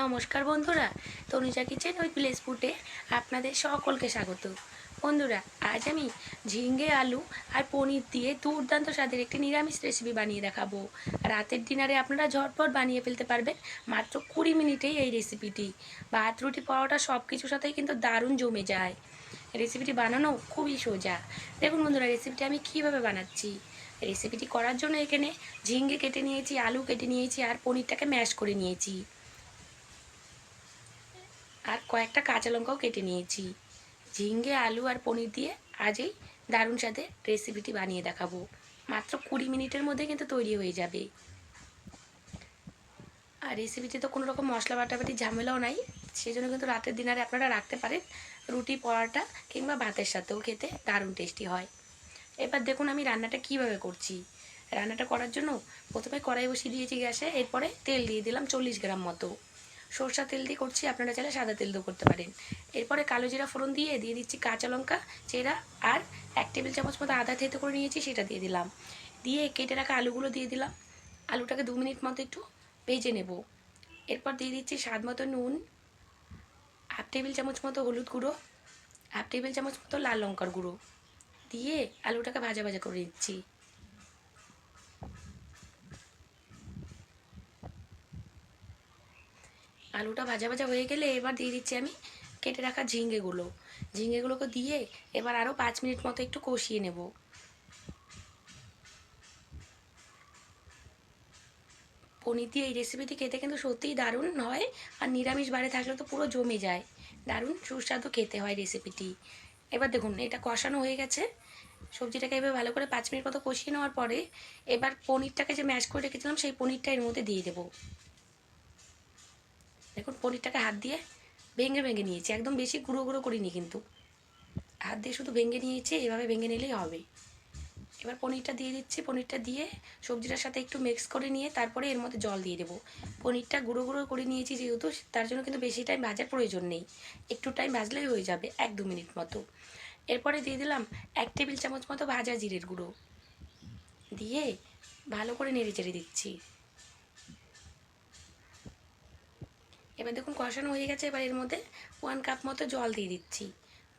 নমস্কার বন্ধুরা, তনুজা কিচেন ওই প্লেস ফুটে আপনাদের সকলকে স্বাগত। বন্ধুরা, আজ আমি ঝিঙ্গে আলু আর পনির দিয়ে দুর্দান্ত স্বাদের একটি নিরামিষ রেসিপি বানিয়ে দেখাবো। রাতের ডিনারে আপনারা ঝটপট বানিয়ে ফেলতে পারবেন মাত্র কুড়ি মিনিটেই এই রেসিপিটি ভাত, রুটি, পরোটা সব কিছুর সাথেই কিন্তু দারুণ জমে যায়। রেসিপিটি বানানো খুবই সোজা। দেখুন বন্ধুরা রেসিপিটি আমি কীভাবে বানাচ্ছি। রেসিপিটি করার জন্য এখানে ঝিঙ্গে কেটে নিয়েছি, আলু কেটে নিয়েছি আর পনিরটাকে ম্যাশ করে নিয়েছি। আর কয়েকটা কাঁচা লঙ্কাও কেটে নিয়েছি। ঝিঙ্গে আলু আর পনির দিয়ে আজই দারুণ সাথে রেসিপিটি বানিয়ে দেখাবো। মাত্র কুড়ি মিনিটের মধ্যে কিন্তু তৈরি হয়ে যাবে। আর রেসিপিতে তো কোনো রকম মশলা বাটাবাটি ঝামেলাও নাই। সেই জন্য কিন্তু রাতের দিনারে আপনারা রাখতে পারেন রুটি, পরোটা কিংবা ভাতের সাথেও খেতে দারুণ টেস্টি হয়। এবার দেখুন আমি রান্নাটা কীভাবে করছি। রান্নাটা করার জন্য প্রথমে কড়াই বসিয়ে দিয়েছি গ্যাসে, এরপরে তেল দিয়ে দিলাম চল্লিশ গ্রাম মতো। সরষা তেল দিয়ে করছি, আপনারা চাইলে সাদা তেল দিয়েও করতে পারেন। এরপরে কালো জিরা ফোড়ন দিয়ে দিয়ে দিচ্ছি কাঁচা লঙ্কা, চেরা আর এক টেবিল চামচ মতো আদা থেতে করে নিয়েছি, সেটা দিয়ে দিলাম। দিয়ে কেটে রাখা আলুগুলো দিয়ে দিলাম। আলুটাকে দু মিনিট মতো একটু ভেজে নেব। এরপর দিয়ে দিচ্ছি স্বাদ মতো নুন, হাফ টেবিল চামচ মতো হলুদ গুঁড়ো, হাফ টেবিল চামচ মতো লাল লঙ্কার গুঁড়ো। দিয়ে আলুটাকে ভাজা ভাজা করে দিচ্ছি আলুটা ভাজা ভাজা হয়ে গেলে এবার দিয়ে দিচ্ছি আমি কেটে রাখা ঝিঙ্গেগুলো। ঝিঙ্গেগুলোকে দিয়ে এবার আরও পাঁচ মিনিট মতো একটু কষিয়ে নেব। পনির দিয়ে এই রেসিপিটি খেতে কিন্তু সত্যিই দারুণ হয় আর নিরামিষ বাড়ি থাকলে তো পুরো জমে যায়। দারুণ সুস্বাদু খেতে হয় রেসিপিটি এবার দেখুন, এটা কষানো হয়ে গেছে। সবজিটাকে এবার ভালো করে পাঁচ মিনিট মতো কষিয়ে নেওয়ার পরে এবার পনিরটাকে যে ম্যাশ করে রেখেছিলাম, সেই পনিরটা এর মধ্যে দিয়ে দেবো। দেখুন, পনিরটাকে হাত দিয়ে ভেঙে ভেঙে নিয়েছি। একদম বেশি গুঁড়ো গুঁড়ো করিনি কিন্তু। হাত দিয়ে শুধু ভেঙে নিয়েছি, এভাবে ভেঙে নিলেই হবে। এবার পনিরটা দিয়ে দিচ্ছি। পনিরটা দিয়ে সবজিটার সাথে একটু মিক্স করে নিয়ে তারপরে এর মধ্যে জল দিয়ে দেবো। পনিরটা গুঁড়ো গুঁড়ো করে নিয়েছি যেহেতু, তার জন্য কিন্তু বেশি টাইম ভাজার প্রয়োজন নেই। একটু টাইম ভাজলেই হয়ে যাবে, এক দু মিনিট মতো। এরপরে দিয়ে দিলাম এক টেবিল চামচ মতো ভাজা জিরের গুঁড়ো। দিয়ে ভালো করে নেড়ে চেড়ে দিচ্ছি। এবার দেখুন কষানো হয়ে গেছে, এবার এর মধ্যে ওয়ান কাপ মতো জল দিয়ে দিচ্ছি।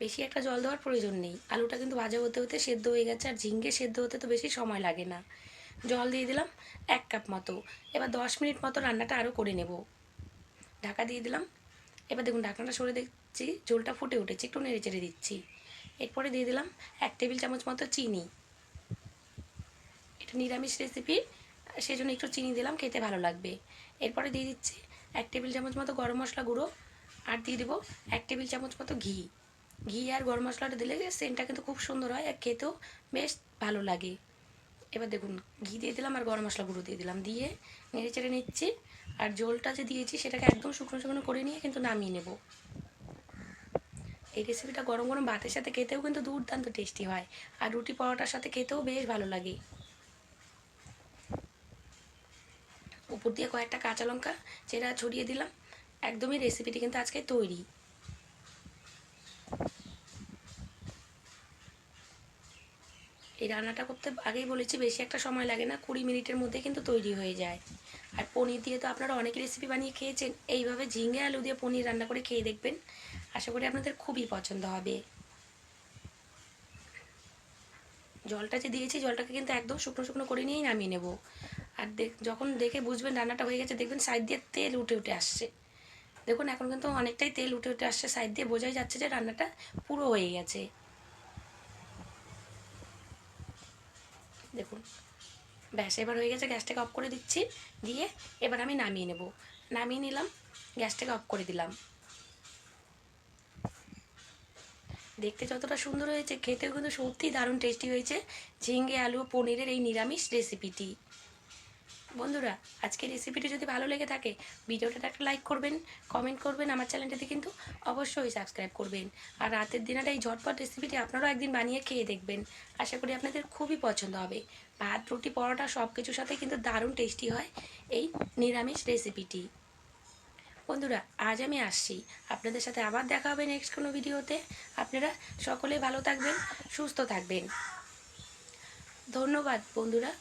বেশি একটা জল দেওয়ার প্রয়োজন নেই। আলুটা কিন্তু ভাজা হতে হতে সেদ্ধ হয়ে গেছে, আর ঝিঙ্গে সেদ্ধ হতে তো বেশি সময় লাগে না। জল দিয়ে দিলাম এক কাপ মতো। এবার দশ মিনিট মতো রান্নাটা আরও করে নেব। ঢাকা দিয়ে দিলাম। এবার দেখুন ঢাকনাটা সরে দেখছি, ঝোলটা ফুটে উঠেছে, একটু নেড়ে চেড়ে দিচ্ছি। এরপরে দিয়ে দিলাম এক টেবিল চামচ মতো চিনি। এটা নিরামিষ রেসিপি সেজন্য একটু চিনি দিলাম, খেতে ভালো লাগবে। এরপরে দিয়ে দিচ্ছি এক টেবিল চামচ মতো গরম মশলা গুঁড়ো আর দিয়ে দেবো এক টেবিল চামচ মতো ঘি। ঘি আর গরম মশলাটা দিলে সেন্টটা কিন্তু খুব সুন্দর হয় আর খেতেও বেশ ভালো লাগে। এবার দেখুন, ঘি দিয়ে দিলাম আর গরম মশলা গুঁড়ো দিয়ে দিলাম। দিয়ে নেড়ে চেড়ে নিচ্ছি আর জলটা যে দিয়েছি সেটাকে একদম শুকনো শুকনো করে নিয়ে কিন্তু নামিয়ে নেব। এই রেসিপিটা গরম গরম ভাতের সাথে খেতেও কিন্তু দুর্দান্ত টেস্টি হয়। আর রুটি পরোটার সাথে খেতেও বেশ ভালো লাগে। উপর দিয়ে কয়েকটা কাঁচা লঙ্কা চেরা ছড়িয়ে দিলাম। একদমই রেসিপিটি কিন্তু আজকে তৈরি। এই রান্নাটা করতে আগেই বলেছি, বেশি একটা সময় লাগে না, কুড়ি মিনিটের মধ্যে কিন্তু তৈরি হয়ে যায়। আর পনির দিয়ে তো আপনারা অনেক রেসিপি বানিয়ে খেয়েছেন, এইভাবে ঝিঙে আলু দিয়ে পনির রান্না করে খেয়ে দেখবেন। আশা করি আপনাদের খুবই পছন্দ হবে। জলটা যে দিয়েছি, জলটাকে কিন্তু একদম শুকনো শুকনো করে নিয়েই নামিয়ে নেব। আর দেখ, যখন দেখে বুঝবেন রান্নাটা হয়ে গেছে, দেখবেন সাইড দিয়ে তেল উঠে উঠে আসছে। দেখুন, এখন কিন্তু অনেকটাই তেল উঠে উঠে আসছে সাইড দিয়ে বোঝাই যাচ্ছে যে রান্নাটা পুরো হয়ে গেছে। দেখুন, ব্যাস, এবার হয়ে গেছে গ্যাসটাকে অফ করে দিচ্ছি, দিয়ে এবার আমি নামিয়ে নেব। নামিয়ে নিলাম, গ্যাসটাকে অফ করে দিলাম। দেখতে যতটা সুন্দর হয়েছে, খেতেও কিন্তু সত্যিই দারুণ টেস্টি হয়েছে ঝিঙ্গে আলু, পনিরের এই নিরামিষ রেসিপিটি বন্ধুরা, আজকের রেসিপিটি যদি ভালো লেগে থাকে, ভিডিওটাতে একটা লাইক করবেন কমেন্ট করবেন, আমার চ্যানেলটাতে কিন্তু অবশ্যই সাবস্ক্রাইব করবেন। আর রাতের দিনাটা এই ঝটপট রেসিপিটি আপনারাও একদিন বানিয়ে খেয়ে দেখবেন। আশা করি আপনাদের খুবই পছন্দ হবে। ভাত, রুটি, পরোটা সব কিছুর সাথে কিন্তু দারুণ টেস্টি হয় এই নিরামিষ রেসিপিটি বন্ধুরা, আজ আমি আসছি। আপনাদের সাথে আবার দেখা হবে নেক্সট কোনো ভিডিওতে আপনারা সকলে ভালো থাকবেন, সুস্থ থাকবেন। ধন্যবাদ বন্ধুরা।